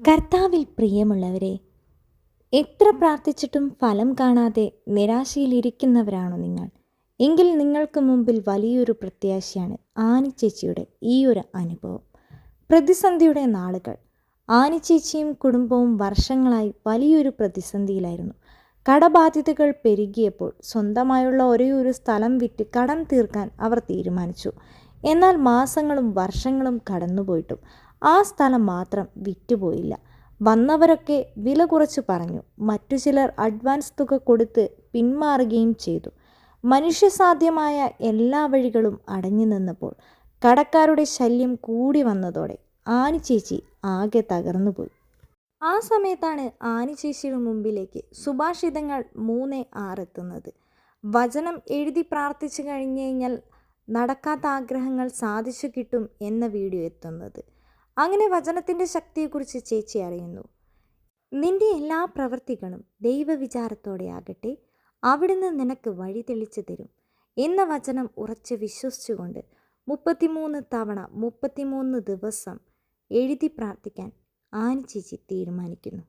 കർത്താവിൽ പ്രിയമുള്ളവരെ എത്ര പ്രാർത്ഥിച്ചിട്ടും ഫലം കാണാതെ നിരാശയിലിരിക്കുന്നവരാണോ നിങ്ങൾ? എങ്കിൽ നിങ്ങൾക്ക് മുമ്പിൽ വലിയൊരു പ്രത്യാശയാണ് ആനിച്ചേച്ചിയുടെ ഈ ഒരു അനുഭവം. പ്രതിസന്ധിയുടെ നാളുകൾ. ആനിച്ചേച്ചിയും കുടുംബവും വർഷങ്ങളായി വലിയൊരു പ്രതിസന്ധിയിലായിരുന്നു. കടബാധ്യതകൾ പെരുകിയപ്പോൾ സ്വന്തമായുള്ള ഒരേ ഒരു സ്ഥലം വിറ്റ് കടം തീർക്കാൻ അവർ തീരുമാനിച്ചു. എന്നാൽ മാസങ്ങളും വർഷങ്ങളും കടന്നുപോയിട്ടും ആ സ്ഥലം മാത്രം വിറ്റുപോയില്ല. വന്നവരൊക്കെ വില കുറച്ച് പറഞ്ഞു. മറ്റു ചിലർ അഡ്വാൻസ് തുക കൊടുത്ത് പിന്മാറുകയും ചെയ്തു. മനുഷ്യസാധ്യമായ എല്ലാ വഴികളും അടഞ്ഞു നിന്നപ്പോൾ കടക്കാരുടെ ശല്യം കൂടി വന്നതോടെ ആനി ചേച്ചി ആകെ തകർന്നുപോയി. ആ സമയത്താണ് ആനി ചേച്ചിയുടെ മുമ്പിലേക്ക് സുഭാഷിതങ്ങൾ മൂന്ന് ആറെത്തുന്നത് വചനം എഴുതി പ്രാർത്ഥിച്ചു കഴിഞ്ഞു കഴിഞ്ഞാൽ നടക്കാത്ത ആഗ്രഹങ്ങൾ സാധിച്ചു കിട്ടും എന്ന വീഡിയോ എത്തുന്നത്. അങ്ങനെ വചനത്തിന്റെ ശക്തിയെക്കുറിച്ച് ചേച്ചി അറിയുന്നു. നിന്റെ എല്ലാ പ്രവൃത്തികളും ദൈവവിചാരത്തോടെ ആകട്ടെ അവിടുന്ന് നിനക്ക് വഴി തെളിച്ചു തരും എന്ന വചനം ഉറച്ച് വിശ്വസിച്ചുകൊണ്ട് മുപ്പത്തിമൂന്ന് തവണ മുപ്പത്തിമൂന്ന് ദിവസം എഴുതി പ്രാർത്ഥിക്കാൻ ആനി ചേച്ചി തീരുമാനിക്കുന്നു.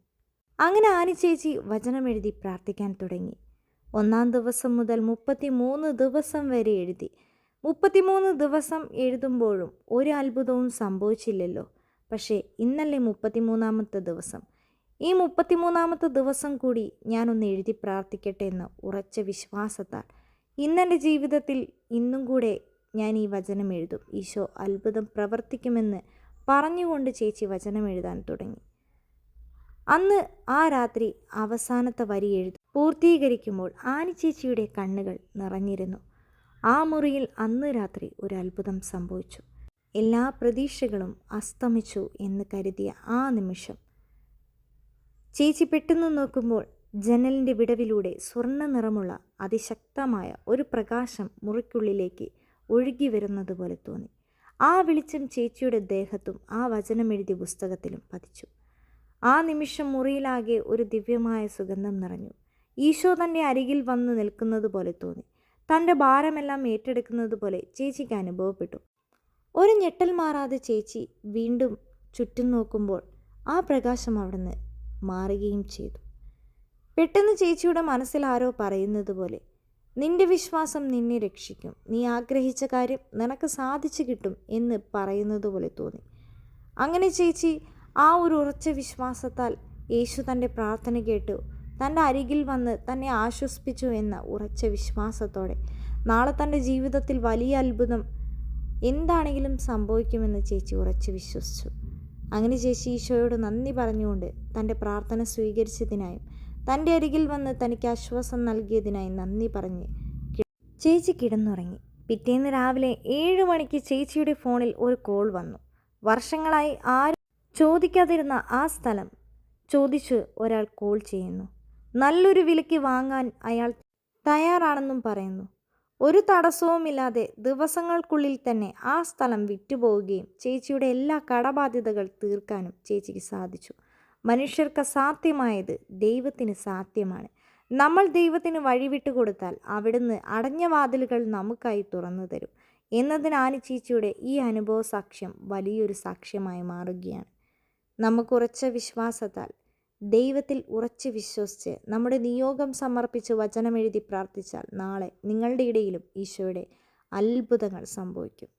അങ്ങനെ ആനി ചേച്ചി വചനം എഴുതി പ്രാർത്ഥിക്കാൻ തുടങ്ങി. ഒന്നാം ദിവസം മുതൽ മുപ്പത്തി മൂന്ന് ദിവസം വരെ എഴുതി. മുപ്പത്തിമൂന്ന് ദിവസം എഴുതുമ്പോഴും ഒരു അത്ഭുതവും സംഭവിച്ചില്ലല്ലോ. പക്ഷേ ഇന്നല്ലേ മുപ്പത്തിമൂന്നാമത്തെ ദിവസം. ഈ മുപ്പത്തിമൂന്നാമത്തെ ദിവസം കൂടി ഞാനൊന്ന് എഴുതി പ്രാർത്ഥിക്കട്ടെ എന്ന് ഉറച്ച വിശ്വാസത്താൽ ഇന്നെന്റെ ജീവിതത്തിൽ ഇന്നും കൂടെ ഞാൻ ഈ വചനം എഴുതും. ഈശോ അത്ഭുതം പ്രവർത്തിക്കുമെന്ന് പറഞ്ഞുകൊണ്ട് ചേച്ചി വചനം എഴുതാൻ തുടങ്ങി. അന്ന് ആ രാത്രി അവസാനത്തെ വരി എഴുതി പൂർത്തീകരിക്കുമ്പോൾ ആനി ചേച്ചിയുടെ കണ്ണുകൾ നിറഞ്ഞിരുന്നു. ആ മുറിയിൽ അന്ന് രാത്രി ഒരു അത്ഭുതം സംഭവിച്ചു. എല്ലാ പ്രതീക്ഷകളും അസ്തമിച്ചു എന്ന് കരുതിയ ആ നിമിഷം. ചേച്ചി പെട്ടെന്ന് നോക്കുമ്പോൾ ജനലിന്റെ വിടവിലൂടെ സ്വർണ നിറമുള്ള അതിശക്തമായ ഒരു പ്രകാശം മുറിക്കുള്ളിലേക്ക് ഒഴുകി വരുന്നത് പോലെ തോന്നി. ആ വെളിച്ചം ചേച്ചിയുടെ ദേഹത്തും ആ വചനമെഴുതിയ പുസ്തകത്തിലും പതിച്ചു. ആ നിമിഷം മുറിയിലാകെ ഒരു ദിവ്യമായ സുഗന്ധം നിറഞ്ഞു. ഈശോ തന്റെ അരികിൽ വന്നു നിൽക്കുന്നത് പോലെ തോന്നി. തന്റെ ഭാരമെല്ലാം ഏറ്റെടുക്കുന്നത് പോലെ ചേച്ചിക്ക് അനുഭവപ്പെട്ടു. ഒരു ഞെട്ടൽ മാറാതെ ചേച്ചി വീണ്ടും ചുറ്റും നോക്കുമ്പോൾ ആ പ്രകാശം അവിടുന്ന് മാറുകയും ചെയ്തു. പെട്ടെന്ന് ചേച്ചിയുടെ മനസ്സിൽ ആരോ പറയുന്നത് പോലെ നിന്റെ വിശ്വാസം നിന്നെ രക്ഷിക്കും. നീ ആഗ്രഹിച്ച കാര്യം നിനക്ക് സാധിച്ചു കിട്ടും എന്ന് പറയുന്നത് പോലെ തോന്നി. അങ്ങനെ ചേച്ചി ആ ഒരു ഉറച്ച വിശ്വാസത്താൽ യേശു തന്റെ പ്രാർത്ഥന കേട്ടു. തന്റെ അരികിൽ വന്ന് തന്നെ ആശ്വസിപ്പിച്ചു എന്ന ഉറച്ച വിശ്വാസത്തോടെ നാളെ തന്റെ ജീവിതത്തിൽ വലിയ അത്ഭുതം എന്താണെങ്കിലും സംഭവിക്കുമെന്ന് ചേച്ചി ഉറച്ച് വിശ്വസിച്ചു. അങ്ങനെ ചേച്ചി ഈശോയോട് നന്ദി പറഞ്ഞുകൊണ്ട് തന്റെ പ്രാർത്ഥന സ്വീകരിച്ചതിനായും തന്റെ അരികിൽ വന്ന് തനിക്ക് ആശ്വാസം നൽകിയതിനായി നന്ദി പറഞ്ഞ് ചേച്ചി കിടന്നുറങ്ങി. പിറ്റേന്ന് രാവിലെ ഏഴ് മണിക്ക് ചേച്ചിയുടെ ഫോണിൽ ഒരു കോൾ വന്നു. വർഷങ്ങളായി ആരും ചോദിക്കാതിരുന്ന ആ സ്ഥലം ചോദിച്ച് ഒരാൾ കോൾ ചെയ്യുന്നു. നല്ലൊരു വിലയ്ക്ക് വാങ്ങാൻ അയാൾ തയ്യാറാണെന്നും പറയുന്നു. ഒരു തടസ്സവുമില്ലാതെ ദിവസങ്ങൾക്കുള്ളിൽ തന്നെ ആ സ്ഥലം വിറ്റുപോവുകയും ചേച്ചിയുടെ എല്ലാ കടബാധ്യതകൾ തീർക്കാനും ചേച്ചിക്ക് സാധിച്ചു. മനുഷ്യർക്ക് സാധ്യമായത് ദൈവത്തിന് സാധ്യമാണ്. നമ്മൾ ദൈവത്തിന് വഴിവിട്ട് കൊടുത്താൽ അവിടുന്ന് അടഞ്ഞ വാതിലുകൾ നമുക്കായി തുറന്നു തരും. എന്നതിനാണ് ചേച്ചിയുടെ ഈ അനുഭവ സാക്ഷ്യം വലിയൊരു സാക്ഷ്യമായി മാറുകയാണ്. നമുക്കുറച്ച വിശ്വാസത്താൽ ദൈവത്തിൽ ഉറച്ചു വിശ്വസിച്ച് നമ്മുടെ നിയോഗം സമർപ്പിച്ച് വചനമെഴുതി പ്രാർത്ഥിച്ചാൽ നാളെ നിങ്ങളുടെ ഇടയിലും ഈശോയുടെ അത്ഭുതങ്ങൾ സംഭവിക്കും.